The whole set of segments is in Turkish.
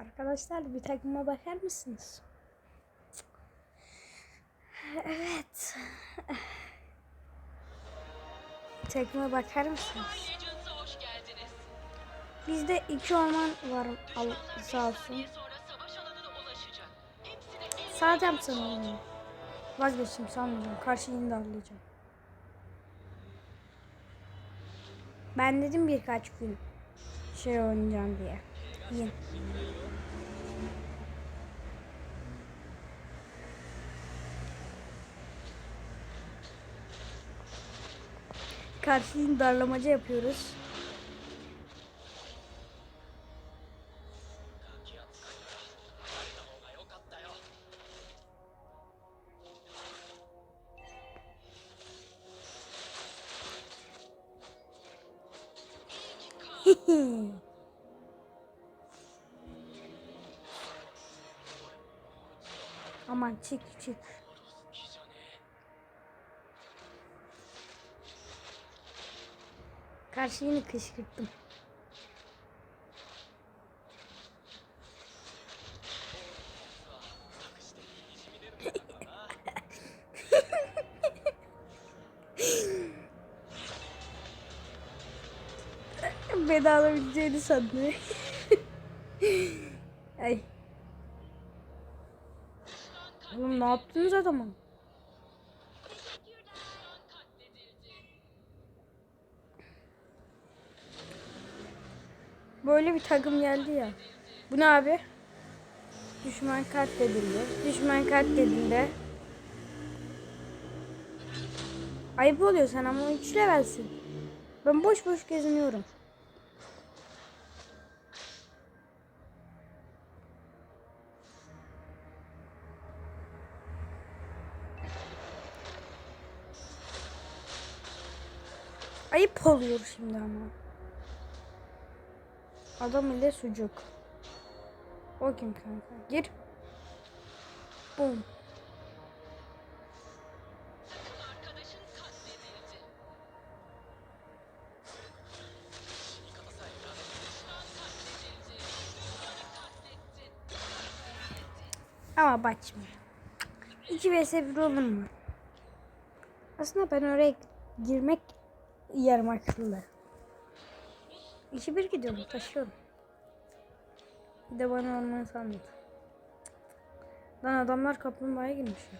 Arkadaşlar bir takıma bakar mısınız? Evet. Takıma bakar mısınız? Bizde iki orman var al, sağ olsun. Sağacağım sana onu. Vazgeçtim sanmayacağım. Karşı yine darlayacağım. Ben dedim birkaç gün şey oynayacağım diye. Karşı yine darlamaca yapıyoruz. Aman çık çık. Karşı yine kışkırttım. Bedava gideceğini sandı. Ay. Oğlum ne yaptınız adama? Böyle bir takım geldi ya. Bu ne abi? Düşman katledildi. Düşman katledildi. Ayıp oluyor sen ama 3 levelsin. Ben boş boş geziniyorum. Ayıp oluyor şimdi ama. Adam ile sucuk. O kim kanka? Gir. Bum. Ama bak şimdi. 2 vs 1 olur mu? Aslında ben oraya girmek yarım akıllı. 2 1 gidiyorum taşıyorum. Bir de bana olmanı sandım. Lan adamlar kaplumbağaya girmiş ya.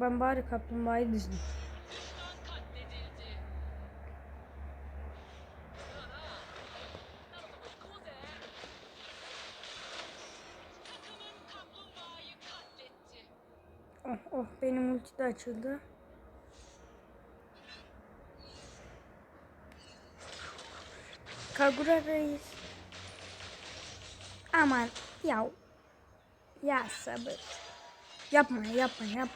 Ben bari kaplumbağayı düzdüm. Oh oh benim ulti de açıldı. Kagura reis. Aman ya. Ya sabır. Yapma yapma yapma.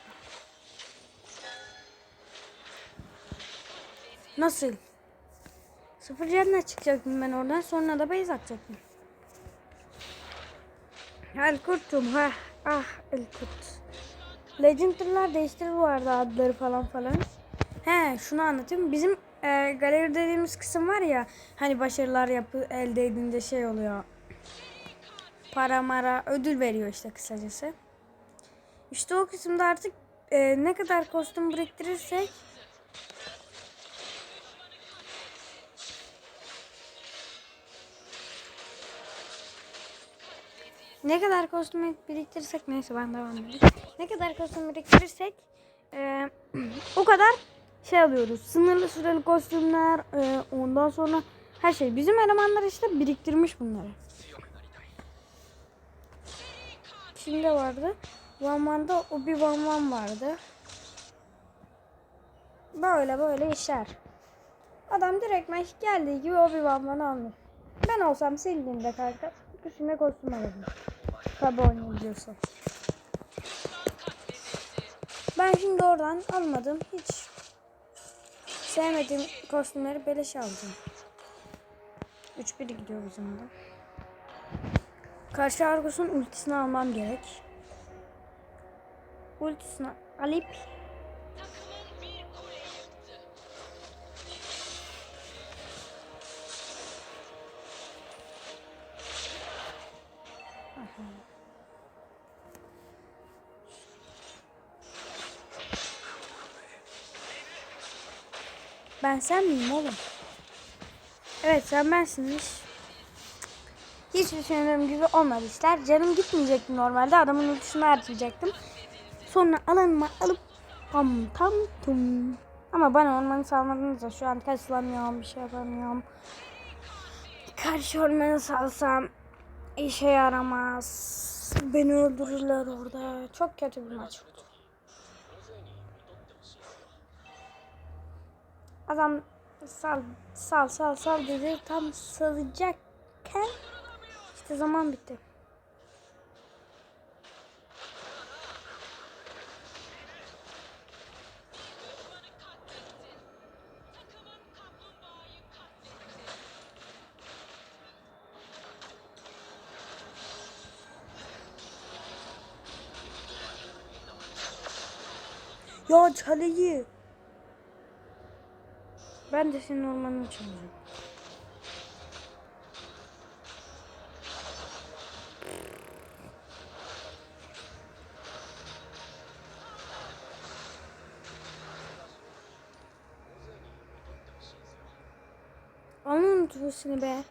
Nasıl? Sıfır canına çıkacaktım ben oradan sonra da base atacaktım. El kurtum ha. Ah el kurt. Legendary'lar değiştirir bu arada adları falan falan. He şunu anlatayım. Bizim e, galeri dediğimiz kısım var ya hani başarılar yapı elde edince şey oluyor. Para mara ödül veriyor işte kısacası. İşte o kısımda artık e, ne kadar kostüm biriktirirsek Ne kadar kostüm biriktirirsek neyse ben devam edeyim. Ne kadar kostüm biriktirirsek e, o kadar şey alıyoruz. Sınırlı süreli kostümler e, ondan sonra her şey. Bizim elemanlar işte biriktirmiş bunları. Kimde vardı? One'da Obi Wan One vardı. Böyle böyle işler. Adam direkt geldiği gibi Obi Wan One almış. Ben olsam sildiğimde kanka üstüne kostüm alırdım. Tabi oynayabiliyorsun. Ben şimdi oradan almadım. Hiç sevmediğim kostümleri beleş aldım. 3-1 gidiyor bizim de. Karşı Argus'un ultisini almam gerek. Ultisini alıp Ben sen miyim oğlum? Evet sen bensinmiş. Hiç düşündüğüm gibi olmadı işler. Canım gitmeyecekti normalde. Adamın ultisini harcayacaktım. Sonra alanıma alıp tam tam tum. Ama bana ormanı salmadınız da şu an kasılamıyorum. Bir şey yapamıyorum. Karşı ormanı salsam işe yaramaz. Beni öldürürler orada. Çok kötü bir maç oldu. Adam sal sal sal sal dedi. Tam salacakken işte zaman bitti. Ya çaleyi. Ben de senin ormanını çalacağım. Ultisini be.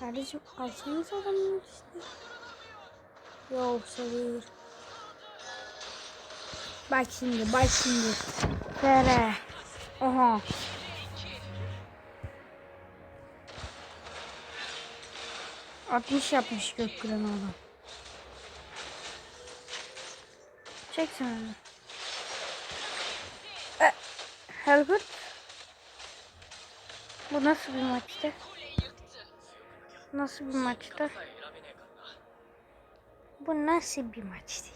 Kardeşim alsanız adamlar işte. Yok sayılır. Bak şimdi bak şimdi. Fere. Oha. Altmış yapmış Gökküren adam. Çek sen onu. E, Helbert. Bu nasıl bir maçtı? Nasıl bir maçtı? Bu nasıl bir maçtı?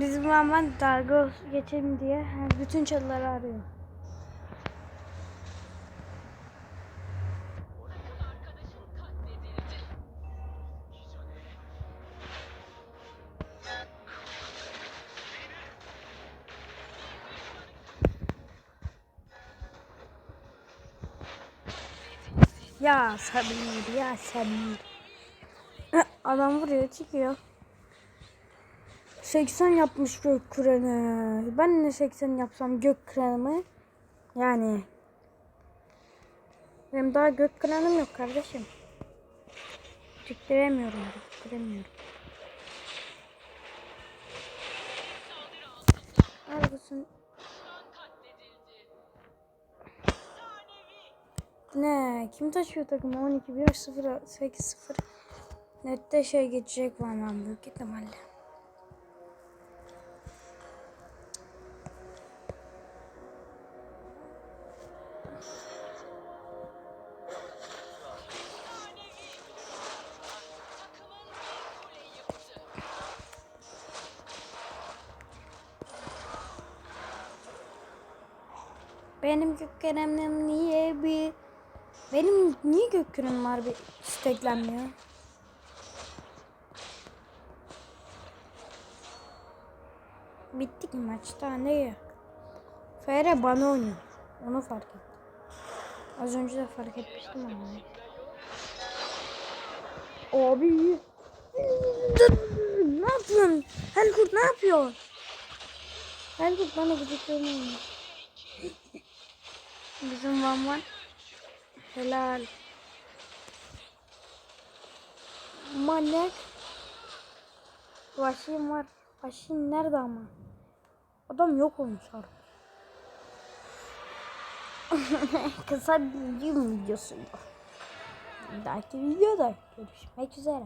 Bizim babam dalga geçelim diye bütün çalıları arıyor. Ya sabır ya sabır. Eh, Adam vuruyor çıkıyor. 80 yapmış gök küreni. Ben ne 80 yapsam gök kürenimi? Yani. Benim daha gök kürenim yok kardeşim. Tüküremiyorum. Tüküremiyorum. Arabasın. Ne? Kim taşıyor takımı? 12 1 0 8 0. Nette şey geçecek var ben büyük ihtimalle. Benim gök kürenim niye bir benim niye gök kürenim var bir isteklenmiyor? Bitti ki maç daha ne ya? Fere bana oynuyor. Onu fark ettim. Az önce de fark etmiştim ama. Abi. ne yapıyorsun? Helkurt ne yapıyor? Helkurt bana gıcıklığını oynuyor. Bizim Van Van. Helal. Manyak. Vahşim var. Vahşim nerede ama? Adam yok olmuş artık. Kısa bir video videosuydu. Bir dahaki videoda görüşmek üzere.